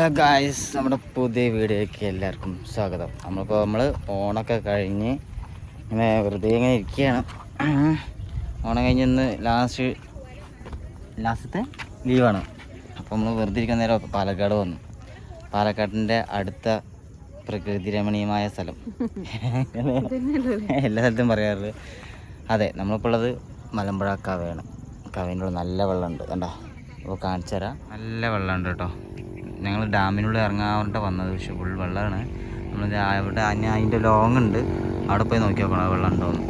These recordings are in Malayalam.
ഹലോ ഗായ്സ് നമ്മുടെ പുതിയ വീഡിയോയ്ക്ക് എല്ലാവർക്കും സ്വാഗതം. നമ്മളിപ്പോൾ നമ്മൾ ഓണൊക്കെ കഴിഞ്ഞ് ഇങ്ങനെ വെറുതെ ഇങ്ങനെ ഇരിക്കുകയാണ്. ഓണം കഴിഞ്ഞ് ഇന്ന് ലാസ്റ്റ് ലാസ്റ്റത്തെ ലീവാണ് അപ്പോൾ നമ്മൾ വെറുതെ ഇരിക്കുന്ന നേരം പാലക്കാട് വന്നു. പാലക്കാടിന്റെ അടുത്ത പ്രകൃതി രമണീയമായ സ്ഥലം. എല്ലാ സ്ഥലത്തും പറയാറുള്ളത്. അതെ നമ്മളിപ്പോൾ ഉള്ളത് മലമ്പുഴ കവയാണ് കവേന്റെ നല്ല വെള്ളമുണ്ട്. കണ്ടോ? അപ്പോൾ കാണിച്ചു തരാം നല്ല വെള്ളമുണ്ട് കേട്ടോ. ഞങ്ങൾ ഡാമിനുള്ളിൽ ഇറങ്ങാറുണ്ട് വന്നത്. പക്ഷെ ഫുൾ വെള്ളമാണ് നമ്മൾ അവിടെ അതിന് അതിന്റെ ലോങ് ഉണ്ട്. അവിടെ പോയി നോക്കി നോക്കണം വെള്ളം ഉണ്ടോന്ന്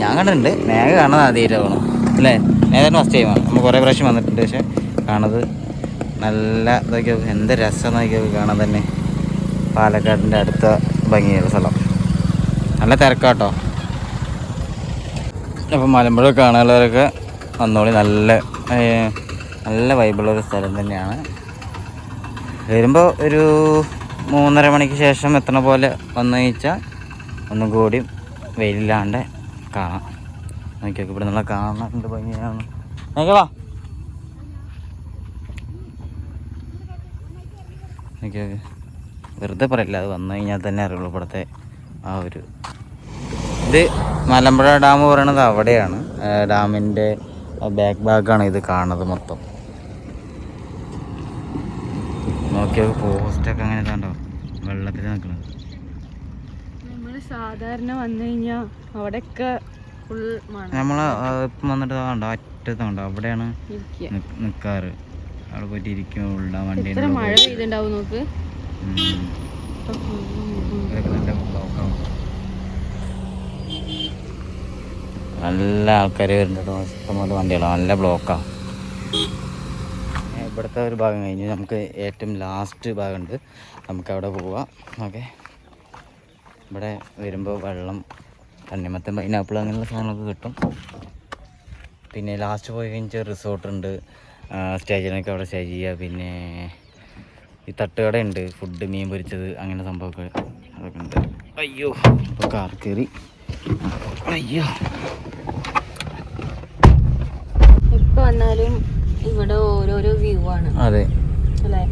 ഞാൻ കണ്ടിട്ടുണ്ട്. മേഘ കാണുന്നത് പോകണം അല്ലേ? മേഘന് ഫസ്റ്റ് ടൈമാണ് നമ്മൾ കുറേ പ്രാവശ്യം വന്നിട്ടുണ്ട്. പക്ഷേ കാണുന്നത് നല്ല ഇതൊക്കെ എന്ത് രസം നോക്കിയൊക്കെ കാണാൻ തന്നെ. പാലക്കാടിന്റെ അടുത്ത ഭംഗിയുള്ള സ്ഥലം. നല്ല തിരക്കാട്ടോ. അപ്പം മലമ്പുഴ കാണാനുള്ളവരൊക്കെ വന്നോളി. നല്ല നല്ല വൈബുള്ളൊരു സ്ഥലം തന്നെയാണ്. വരുമ്പോൾ ഒരു മൂന്നര മണിക്ക് ശേഷം എത്തണ പോലെ വന്നു കഴിച്ചാൽ ഒന്നും കൂടി വെയിലില്ലാണ്ട് കാണാം. നോക്കിയൊക്കെ ഇവിടെ നിന്നുള്ള എന്ത് ഭംഗിയാണ്. നോക്കിയ വാ. നോക്കിയൊക്കെ. വെറുതെ പറയില്ല അത് വന്നു കഴിഞ്ഞാൽ തന്നെ അറിയുള്ളൂ ഇവിടുത്തെ ആ ഒരു ഇത് മലമ്പുഴ ഡാം പറയണത് അവിടെയാണ്. ഡാമിന്റെ ബാക്ക് ഭാഗമാണ് ഇത് കാണുന്നത് മൊത്തം. നോക്കിയോ പോസ്റ്റൊക്കെ അങ്ങനെ കണ്ടോ? വെള്ളത്തിൽ നിൽക്കുന്നത് നമ്മൾ സാധാരണ വന്നു കഴിഞ്ഞാ അവിടെയൊക്കെ ഫുൾ നമ്മൾ വന്നിട്ട് കണ്ടോ? അറ്റത്ത് കണ്ടോ? അവിടെയാണ് നിക്കാറ്. അവിടെ പോയിട്ട് ഇരിക്കും ഉള്ള വണ്ടി മഴ പെയ്തിണ്ടാവും നോക്ക്. നല്ല ആൾക്കാർ വരുന്നുണ്ടോ. ഇഷ്ടംപോലെ വണ്ടികളാണ് നല്ല ബ്ലോക്കാണ് ഇവിടുത്തെ ഒരു ഭാഗം കഴിഞ്ഞ്. നമുക്ക് ഏറ്റവും ലാസ്റ്റ് ഭാഗമുണ്ട്. നമുക്ക് അവിടെ പോവാം. ഓക്കെ. ഇവിടെ വരുമ്പോൾ വെള്ളം തണ്ണിമത്തൻ പൈനാപ്പിൾ അങ്ങനെയുള്ള സാധനങ്ങളൊക്കെ കിട്ടും. പിന്നെ ലാസ്റ്റ് പോയി കഴിഞ്ഞാൽ റിസോർട്ടുണ്ട് സ്റ്റേജിനൊക്കെ അവിടെ സ്റ്റേ ചെയ്യുക. പിന്നെ ഈ തട്ടുകട ഉണ്ട്. ഫുഡ് മീൻ പൊരിച്ചത് അങ്ങനെ സംഭവമൊക്കെ അതൊക്കെ ഉണ്ട്. അയ്യോ ഇപ്പോൾ കാർ കയറി അയ്യോ. ഓരോരോ അതെ. അല്ലേ?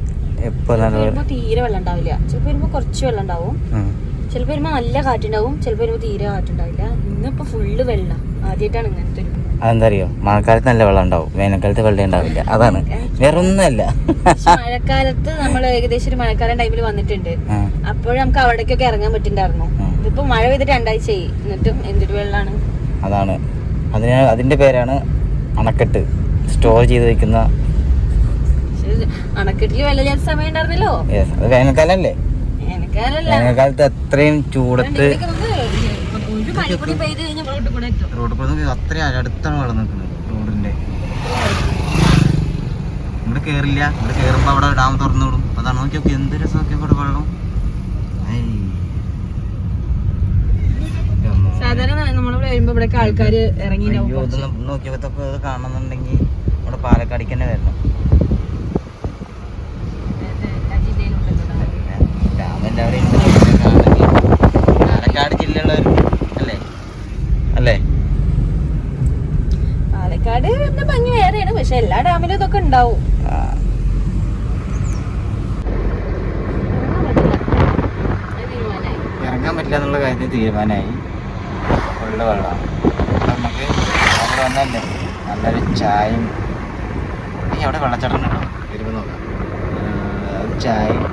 വരുമ്പോ തീരെ വെള്ളം ഉണ്ടാവില്ല. ചിലപ്പോ വരുമ്പോ കുറച്ച് വെള്ളം ഉണ്ടാവും. ചിലപ്പോ വരുമ്പോ നല്ല കാറ്റുണ്ടാവും. ചിലപ്പോ വരുമ്പോ തീരെ കാറ്റുണ്ടാവില്ല. ഇന്നിപ്പോ ഫുള്ള് വെള്ളം. ആദ്യമായിട്ടാണ് ഇങ്ങനത്തെ ഒരു അതെന്താ അറിയോ മഴക്കാലത്ത് നല്ല വെള്ളം ഉണ്ടാവും. വേനൽക്കാലത്ത് വെള്ളം ഉണ്ടാവില്ല. അതാണ്. വേറെ ഒന്നുമല്ല മഴക്കാലത്ത് നമ്മൾ ഏകദേശം ഒരു മഴക്കാലം ടൈമിൽ വന്നിട്ടുണ്ട്. അപ്പോഴും നമുക്ക് അവിടേക്കൊക്കെ ഇറങ്ങാൻ പറ്റുന്നുണ്ടായിരുന്നു ഇപ്പൊ ഇതിപ്പോ മഴ പെയ്തിട്ട് രണ്ടാഴ്ചയായി. എന്നിട്ടും എന്തൊരു വെള്ളാണ്. അതാണ്. അതിന് അതിന്റെ പേരാണ് അണക്കെട്ട്. സ്റ്റോർ ചെയ്ത് വെക്കുന്ന അണക്കെട്ടിൽ വെള്ളമില്ലാത്ത സമയം ഉണ്ടായിരുന്നല്ലോ. Yes, അത് വേനൽക്കാലല്ലേ? എനിക്കല്ല വേനൽക്കാലത്ത് അത്രയും ചൂടത്ത് റോഡ് കൂടെ അത്രയും അടുത്താണ് വെള്ളം നിൽക്കുന്നത് റോഡിന്റെ. ഇവിടെ കേറില്ല ഇവിടെ കേറുമ്പോ അവിടെ ഡാം തുറന്നു വിടും അതാണ് നോക്കി നോക്കി എന്ത് രസമൊക്കെ ഇവിടെ വെള്ളം. സാധാരണ നമ്മളിവിടെ വരുമ്പോ ഇവിടെ ആൾക്കാർ ഇറങ്ങി നോക്കിയപ്പോ കാണുന്നുണ്ടെങ്കിൽ ഇവിടെ പാലക്കാടിക്ക് തന്നെ വരണം ഡാം എല്ലാവരെയും പാലക്കാട് ജില്ലയുള്ളവർ അല്ലേ? അല്ലേ? പാലക്കാട് ഭംഗി വേറെയാണ് പക്ഷെ എല്ലാ ഡാമിലും ഇതൊക്കെ ഉണ്ടാവും. ഇറങ്ങാൻ പറ്റില്ല. എന്നുള്ള കാര്യത്തിൽ തീരുമാനമായി ഫുള്ള് വെള്ളമാണ് നമുക്ക് അവിടെ വന്നല്ലേ? നല്ലൊരു ചായയും അവിടെ വെള്ളച്ചാട്ടം ഉണ്ടോ? വരുമ്പോൾ നോക്കാം. ഒരു ചായയും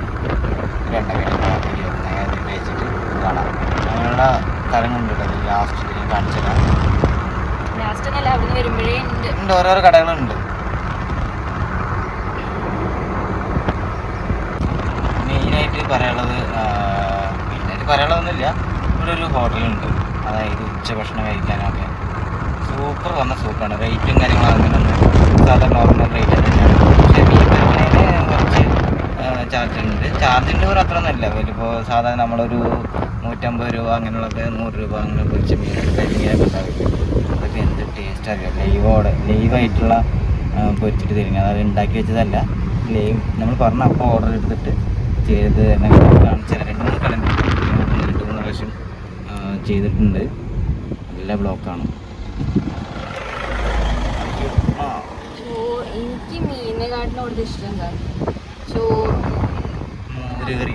രണ്ടക്കടി കഴിച്ചിട്ട് കാണാം. അങ്ങനെയുള്ള സ്ഥലങ്ങളുണ്ട് കേട്ടോ ലാസ്റ്റ് ഞാൻ ഉണ്ട്. ഓരോരോ കടകളുണ്ട്. മെയിനായിട്ട് പറയാനുള്ളത് മെയിനായിട്ട് പറയാനുള്ളതൊന്നുമില്ല. ഇവിടെ ഒരു ഹോട്ടലുണ്ട് അതായത് ഉച്ചഭക്ഷണം കഴിക്കാനൊക്കെ സൂപ്പർ വന്ന സൂപ്പറാണ് റേറ്റും കാര്യങ്ങളും അങ്ങനെയൊന്നും സാധാരണ നോർമൽ റേറ്റ് തന്നെയാണ് പക്ഷേ മീൻ കഴിക്കുന്നതിന് കുറച്ച് ചാർജ് ഉണ്ട് ചാർജിന്റെ ഒരു അത്ര ഒന്നുമില്ല ഇപ്പോൾ സാധാരണ നമ്മളൊരു നൂറ്റമ്പത് രൂപ അങ്ങനെയുള്ളതൊക്കെ നൂറ് രൂപ അങ്ങനെ പൊരിച്ച മീനൊക്കെ കരിമീനൊക്കെ ഉണ്ടാവില്ല അതൊക്കെ എന്ത് ടേസ്റ്റ് അറിയാം? ലൈവോടെ ലൈവായിട്ടുള്ള പൊരിച്ചിട്ട് തരുന്നത് അതായത് ഉണ്ടാക്കി വെച്ചതല്ല. ലൈവ് നമ്മൾ പറഞ്ഞ അപ്പോൾ ഓർഡർ എടുത്തിട്ട് ചെയ്ത് കാണിച്ചു രണ്ട് മൂന്ന് കട രണ്ട് മൂന്ന് പ്രാവശ്യം ചെയ്തിട്ടുണ്ട്. നല്ല ബ്ലോക്കാണ് എനിക്ക് മീനിനെക്കാട്ടിനോട് ഇഷ്ടം എന്താ? ചോറ്.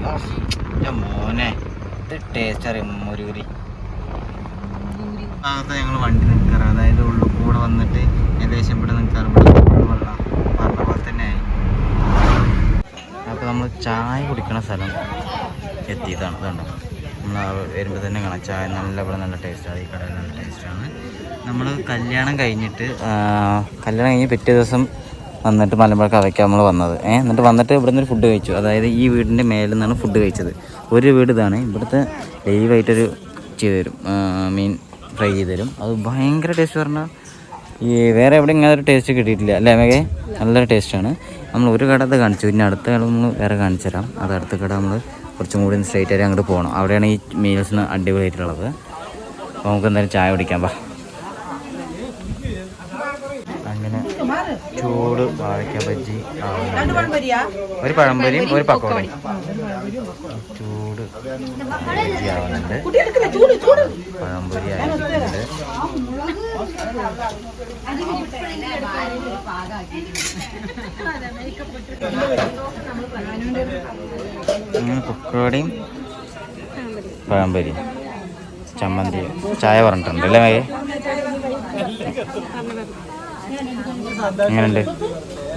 ആ, എന്റെ മോനെ ഇത് ടേസ്റ്റ് അറിയാം ഭാഗത്ത് ഞങ്ങൾ വണ്ടി നിൽക്കാറ്. അതായത് ഉള്ളു കൂടെ വന്നിട്ട് ഏകദേശം ഇവിടെ നിൽക്കാറ്. പറഞ്ഞ പോലെ തന്നെ ആയി. അപ്പോൾ നമ്മൾ ചായ കുടിക്കണ സ്ഥലം എത്തിയതാണ്. കണ്ടോ. നമ്മൾ വരുമ്പോൾ തന്നെ കാണാം. ചായ നല്ല ഇവിടെ നല്ല ടേസ്റ്റാണ് ഈ കടയിൽ നല്ല ടേസ്റ്റാണ് നമ്മൾ കല്യാണം കഴിഞ്ഞിട്ട് കല്യാണം കഴിഞ്ഞ് പിറ്റേ ദിവസം വന്നിട്ട് മലമ്പുഴ കവയ്ക്ക് നമ്മൾ വന്നത്. ഏഹ് എന്നിട്ട് വന്നിട്ട് ഇവിടെ നിന്നൊരു ഫുഡ് കഴിച്ചു. അതായത് ഈ വീടിന്റെ മേലിൽ നിന്നാണ് ഫുഡ് കഴിച്ചത്. ഒരു വീട് ഇതാണ്. ഇവിടുത്തെ ലൈവായിട്ടൊരു ചെയ്ത് തരും. മീൻ ഫ്രൈ ചെയ്ത് തരും. അത് ഭയങ്കര ടേസ്റ്റ് പറഞ്ഞാൽ ഈ വേറെ എവിടെ ഇങ്ങനെ ഒരു ടേസ്റ്റ് കിട്ടിയിട്ടില്ല. അല്ലേ മേഘേ നല്ലൊരു ടേസ്റ്റാണ് നമ്മൾ ഒരു കട അത് കാണിച്ചു. പിന്നെ അടുത്ത കട നമ്മൾ വേറെ കാണിച്ചു തരാം. അത് അടുത്ത കട നമ്മൾ കുറച്ചും കൂടി സ്ട്രൈറ്റ് ആയിട്ട് അങ്ങോട്ട് പോകണം അവിടെയാണ് ഈ മീൽസിന് അടിപൊളിയായിട്ടുള്ളത്. അപ്പോൾ നമുക്ക് എന്തായാലും ചായ കുടിക്കാം. വാ അങ്ങനെ ചൂട് വാഴയ്ക്ക ബജ്ജി. ഒരു പഴംപൊരിയും ഒരു പക്കോടയും. ചൂട് ബജ്ജി ആവുന്നുണ്ട്. പഴംപൊരി ആയിട്ടുണ്ട് പക്കോടയും പഴംപൊരിയും. ചമ്മന്തി ചായ പറഞ്ഞിട്ടുണ്ട് അല്ലേ മകെ? എങ്ങനെയുണ്ട്?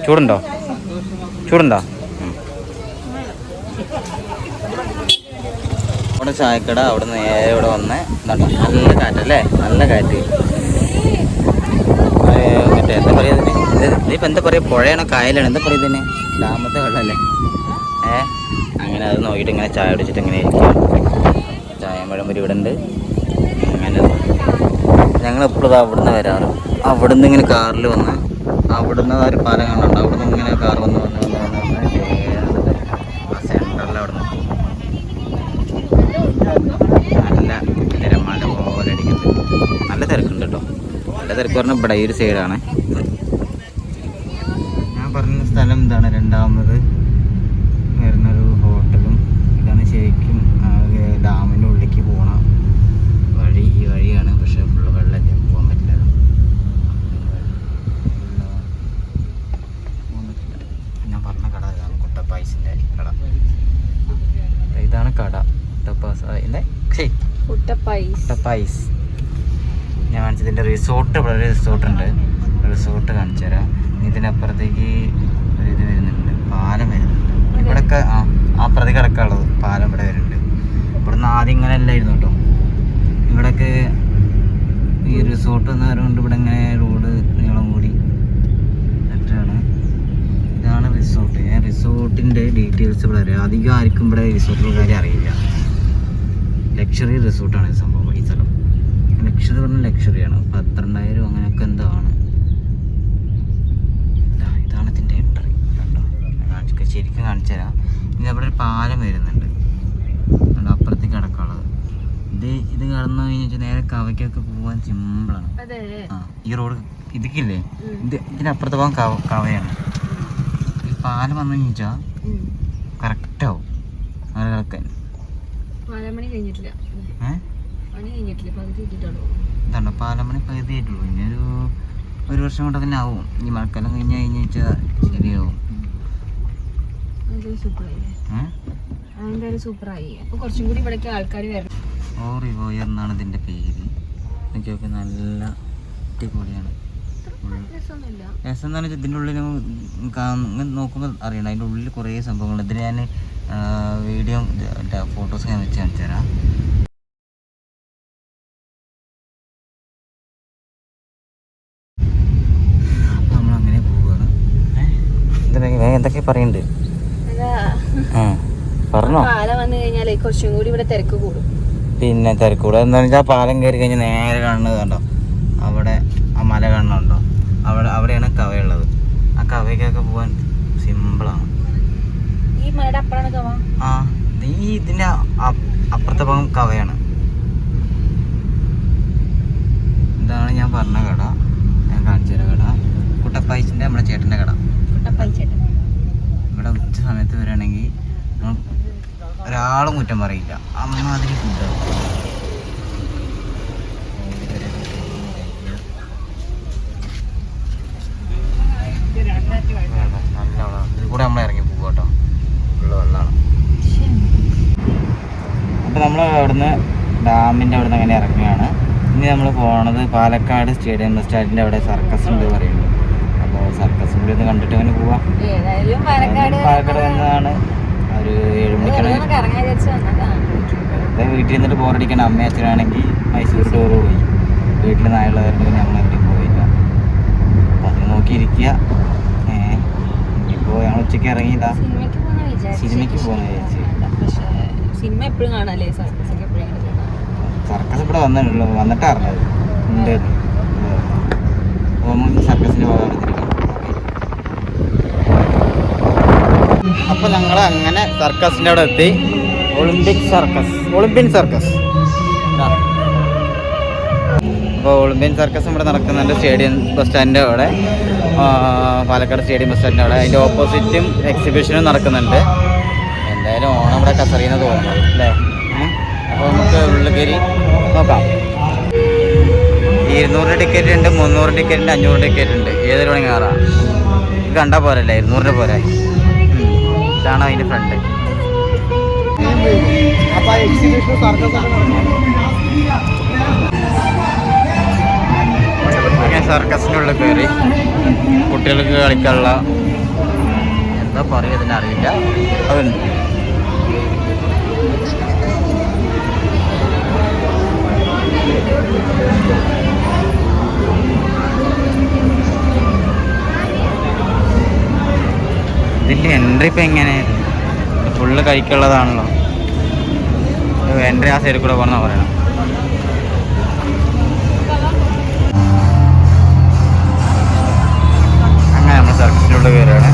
ചൂടുണ്ടോ? ചൂടുണ്ടോ? അവിടെ ചായക്കട അവിടെ നേരെ ഇവിടെ വന്ന് നല്ല കാറ്റല്ലേ? നല്ല കാറ്റ്. മറ്റേ എന്താ പറയുക ഇതിന്? ഇത് എന്താ പറയുക? പുഴയാണോ കായലാണോ? എന്താ പറയുക ഇതിന്? ഡാമത്തെ വെള്ളമല്ലേ ഏ? അങ്ങനെ അത് നോക്കിയിട്ട് ഇങ്ങനെ ചായ അടിച്ചിട്ട് ഇങ്ങനെ ഇരിക്കുക ചായ പഴംപൊരി ഇവിടെ ഉണ്ട്. അങ്ങനെ ഞങ്ങൾ എപ്പോഴും അവിടുന്ന് വരാറ്. അവിടുന്ന് ഇങ്ങനെ കാറിൽ വന്ന് അവിടുന്ന് ആ ഒരു പാലം കാണുന്നുണ്ട് അവിടുന്ന് ഇങ്ങനെ കാർ വന്ന് വന്ന് വന്ന് വന്ന് വന്ന് ആ സെന്ററിൽ അവിടെ നല്ല തിരമാല പോലെ അടിക്കുന്നുണ്ട്. നല്ല തിരക്കുണ്ട് കേട്ടോ നല്ല തിരക്ക് പറഞ്ഞാൽ ഇവിടെ ഈ ഒരു സൈഡാണ് ഞാൻ പറഞ്ഞ സ്ഥലം എന്താണ് രണ്ടാമത് വരുന്നൊരു ഹോട്ടലും ഇതാണ് ശരിക്കും ആ ഒരു ഡാമിന്റെ ഉള്ളിലേക്ക് പോണ വഴി ഈ വഴിയാണ് പക്ഷേ ഫുള്ള് വെള്ളമില്ല പോകാൻ പറ്റില്ല പോകാൻ പറ്റില്ല ഞാൻ പറഞ്ഞ കട ഇതാണ് കുട്ടപ്പായസിന്റെ കട ഇതാണ് കട കുട്ടപ്പാസ് എന്താ ശരി കുട്ടപ്പായിസ് ഞാൻ കാണിച്ചതിന്റെ റിസോർട്ട് ഇവിടെ റിസോർട്ട് ഉണ്ട് റിസോർട്ട് കാണിച്ചു തരാം. ഇതിനപ്പുറത്തേക്ക് ഒരു ഇത് വരുന്നുണ്ട്. പാലം വരുന്നുണ്ട്. ഇവിടെയൊക്കെ ആ അപ്പുറത്തേക്ക് കിടക്കാനുള്ളത് പാലം ഇവിടെ വരുന്നുണ്ട്. ഇവിടുന്ന് ആദ്യം ഇങ്ങനെ അല്ലായിരുന്നു കേട്ടോ. ഇവിടെയൊക്കെ ഈ റിസോർട്ട് എന്ന് പറയുന്നത് ഇവിടെ ഇങ്ങനെ റോഡ് നീളം കൂടി എന്നിട്ടാണ് ഇതാണ് റിസോർട്ട്. ഞാൻ റിസോർട്ടിന്റെ ഡീറ്റെയിൽസ് ഇവിടെ അറിയാം. അധികം ആർക്കും ഇവിടെ റിസോർട്ടിന്റെ കാര്യം അറിയില്ല. ലക്ഷറി റിസോർട്ടാണ് ഈ സംഭവം ഈ സ്ഥലം. ലക്ഷറി പറഞ്ഞ ലക്ഷറിയാണ് പന്ത്രണ്ടായിരം അങ്ങനെയൊക്കെ എന്തോ ആണ് ഇതാ, ഇതാണ് ഇതിന്റെ എൻട്രി കണ്ടോ? കാണിച്ച് ശരിക്കും കാണിച്ചു തരാം. ഇത് അവിടെ ഒരു പാലം വരുന്നുണ്ട്. അപ്പുറത്തേക്ക് കിടക്കാനുള്ളത്. ഇത് ഇത് കടന്നു കഴിഞ്ഞാൽ നേരെ കവയ്ക്കൊക്കെ പോകാൻ സിമ്പിളാണ് ആ ഈ റോഡ് ഇതിക്കില്ലേ. ഇത് ഇതിനപ്പുറത്ത് പോകാൻ കവ കവയാണ്. ഈ പാലം വന്നു കഴിഞ്ഞാൽ. കറക്റ്റാവും അങ്ങനെ കിടക്കാൻ കഴിഞ്ഞിട്ടില്ല. പണി കഴിഞ്ഞിട്ടില്ല. പകുതി പാലമണി പകുതി ആയിട്ടുള്ളൂ ഇനി ഒരു ഒരു വർഷം കൊണ്ട് തന്നെ ആവും. ഈ മഴക്കാലം കഴിഞ്ഞ് കഴിഞ്ഞ് വെച്ചാൽ ശരിയാവും. അതൊരു സൂപ്പറായി. കുറച്ചും കൂടി ഇവിടേക്ക് ആൾക്കാർ വരണം. ഓ റിവോയർ എന്നാണ് ഇതിന്റെ പേര്. എനിക്ക് നോക്കി നല്ല അടിപൊളിയാണ്. രസം എന്ന് വെച്ചാൽ ഇതിന്റെ ഉള്ളിൽ നോക്കുമ്പോൾ അറിയണം. അതിന്റെ ഉള്ളിൽ കുറേ സംഭവങ്ങൾ. ഇതിന് ഞാൻ വീഡിയോ ഫോട്ടോസ് ഞാൻ വെച്ച് കാണിച്ചു തരാം. എന്തൊക്കെ പറഞ്ഞോ. പാലം വന്നു കഴിഞ്ഞാൽ കുറച്ചും കൂടി ഇവിടെ തിരക്ക് കൂടും. പിന്നെ എന്താണെന്ന് വെച്ചാൽ പാലം കയറി കഴിഞ്ഞാൽ നേരെ കാണുന്നത് കണ്ടോ? അവിടെ ആ മല കാണുന്നുണ്ടോ അവിടെ അവിടെയാണ് കവയുള്ളത് ആ കവയ്ക്കൊക്കെ പോകാൻ സിമ്പിളാണ്. ആ ഈ ഇതിന്റെ അപ്പുറത്തെ ഭാഗം കവയാണ്. ഇതാണ് ഞാൻ പറഞ്ഞ കട. ഞാൻ കാണിച്ചു തരാം കട. കുട്ടപ്പായച്ചിന്റെ നമ്മുടെ ചേട്ടന്റെ കട. ഇവിടെ ഉച്ച സമയത്ത് വരികയാണെങ്കിൽ ഒരാളും കുറ്റം പറയില്ല. അമ്മാതിരി ഫുഡാണ് ഡാമിന്റെ അവിടെ നിന്ന് അങ്ങനെ ഇറങ്ങുകയാണ്. ഇനി നമ്മൾ പോണത് പാലക്കാട് സ്റ്റേഡിയം ബസ് സ്റ്റാൻഡിന്റെ അവിടെ സർക്കസ് ഉണ്ട് പറയുന്നത് അപ്പോൾ സർക്കസ് കൂടി ഒന്ന് കണ്ടിട്ട് അങ്ങനെ പോവാം. പാലക്കാട് വന്നതാണ്. ഒരു ഏഴ് മണിക്കാണ് വെറുതെ കറങ്ങാൻ വിചാരിച്ചു വന്നതാണ് വെറുതെ വീട്ടിൽ നിന്നിട്ട് ബോറടിക്കണം അമ്മ അച്ഛനാണെങ്കിൽ മൈസൂർ ടൂർ പോയി. വീട്ടിൽ നായുള്ളവരുടെ നമ്മൾ എവിടെയും പോയില്ല അപ്പം അത് നോക്കിയിരിക്കുക. ഇപ്പോൾ ഞങ്ങൾ ഉച്ചയ്ക്ക് ഇറങ്ങിയതാ. സിനിമയ്ക്ക് പോകുന്ന വിചാരിച്ചു. സിനിമ എപ്പോഴും കാണാല്ലേ സർക്കസ്? ഇവിടെ വന്നിട്ടുള്ളൂ. വന്നിട്ട് അറിഞ്ഞത്. ഉണ്ട്. സർക്കസിന്റെ പോകാൻ അപ്പോൾ ഞങ്ങൾ അങ്ങനെ സർക്കസിന്റെ അവിടെ എത്തി. Olympic circus. Olympian circus. അപ്പോൾ ഒളിമ്പ്യൻ സർക്കസ് ഇവിടെ നടക്കുന്നുണ്ട് സ്റ്റേഡിയം ബസ് സ്റ്റാൻഡിന്റെ അവിടെ. പാലക്കാട് സ്റ്റേഡിയം ബസ് സ്റ്റാൻഡിന്റെ അവിടെ. അതിന്റെ ഓപ്പോസിറ്റും എക്സിബിഷനും നടക്കുന്നുണ്ട്. എന്തായാലും ഓണം ഇവിടെ കസറിയെന്ന് തോന്നുന്നത് അല്ലേ? അപ്പോൾ നമുക്ക് ഉള്ളിൽ കയറി നോക്കാം. ഇരുന്നൂറ് ടിക്കറ്റ് ഉണ്ട് മുന്നൂറ് ടിക്കറ്റ് ഉണ്ട് അഞ്ഞൂറ് ടിക്കറ്റ് ഉണ്ട്. ഏതൊരു വേണമെങ്കിൽ കയറാം ഇത് കണ്ടാൽ പോരല്ലേ? ഇരുന്നൂറിന്റെ പോരെ. ഇതാണ് അതിന്റെ ഫ്രണ്ട് അങ്ങനെ സർക്കസിന്റെ ഉള്ളിൽ കയറി കുട്ടികൾക്ക് കളിക്കാനുള്ള എന്താ പറയുക ഇതിന് അറിയില്ല. അതുണ്ട് എൻട്രി ഇപ്പം എങ്ങനെ? ഫുള്ള് കഴിക്കുള്ളതാണല്ലോ എൻട്രി ആ സൈഡിൽ കൂടെ പോകണമെന്നാണ് പറയണം. അങ്ങനെ നമ്മൾ സർക്കസിലുള്ള കയറുകയാണ്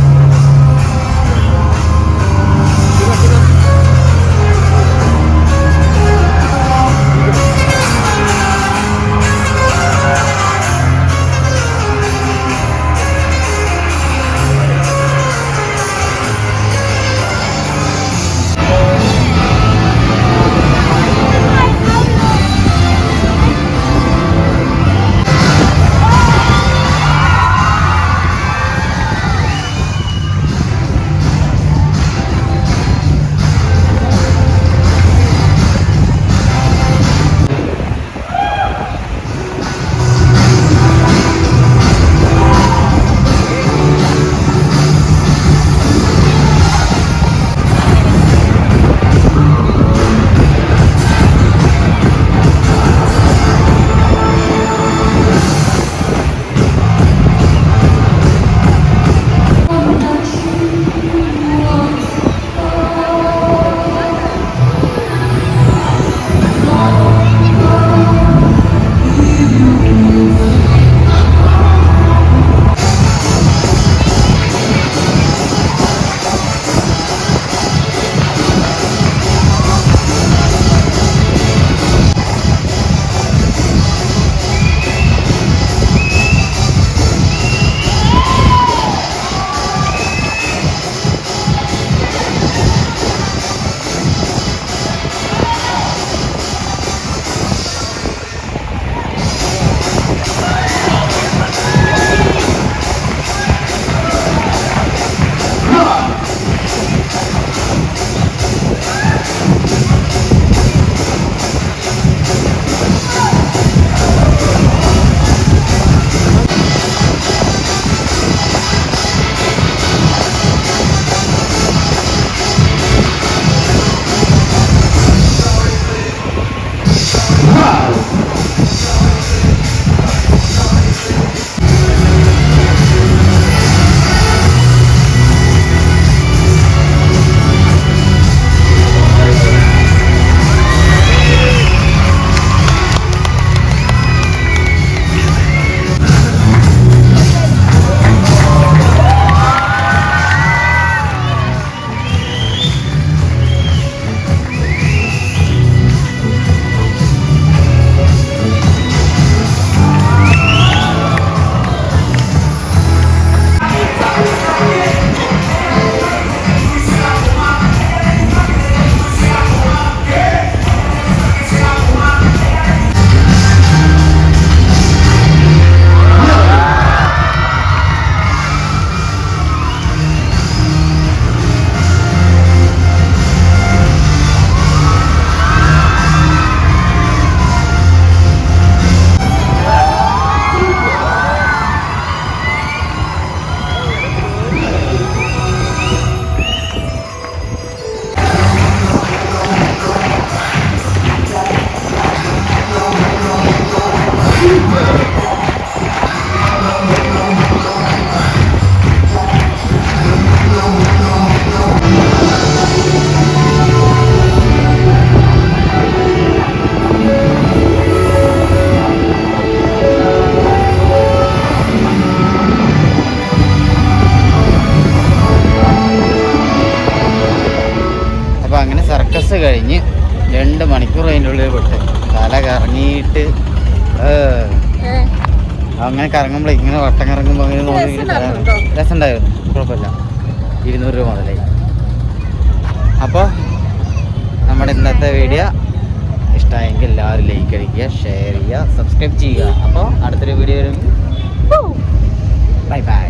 കഴിഞ്ഞ് രണ്ട് മണിക്കൂർ അതിന്റെ ഉള്ളിൽ പെട്ട് തല കറങ്ങിയിട്ട് അങ്ങനെ കറങ്ങുമ്പോൾ ഇങ്ങനെ വട്ടം കറങ്ങുമ്പോൾ അങ്ങനെ നോക്കി രസമുണ്ടായിരുന്നു. കുഴപ്പമില്ല. ഇരുന്നൂറ് രൂപ മുതലായി. അപ്പോൾ നമ്മുടെ ഇന്നത്തെ വീഡിയോ ഇഷ്ടമായെങ്കിൽ എല്ലാവരും ലൈക്ക് അടിക്കുക ഷെയർ ചെയ്യുക സബ്സ്ക്രൈബ് ചെയ്യുക. അപ്പോൾ അടുത്തൊരു വീഡിയോ വരും. Bye bye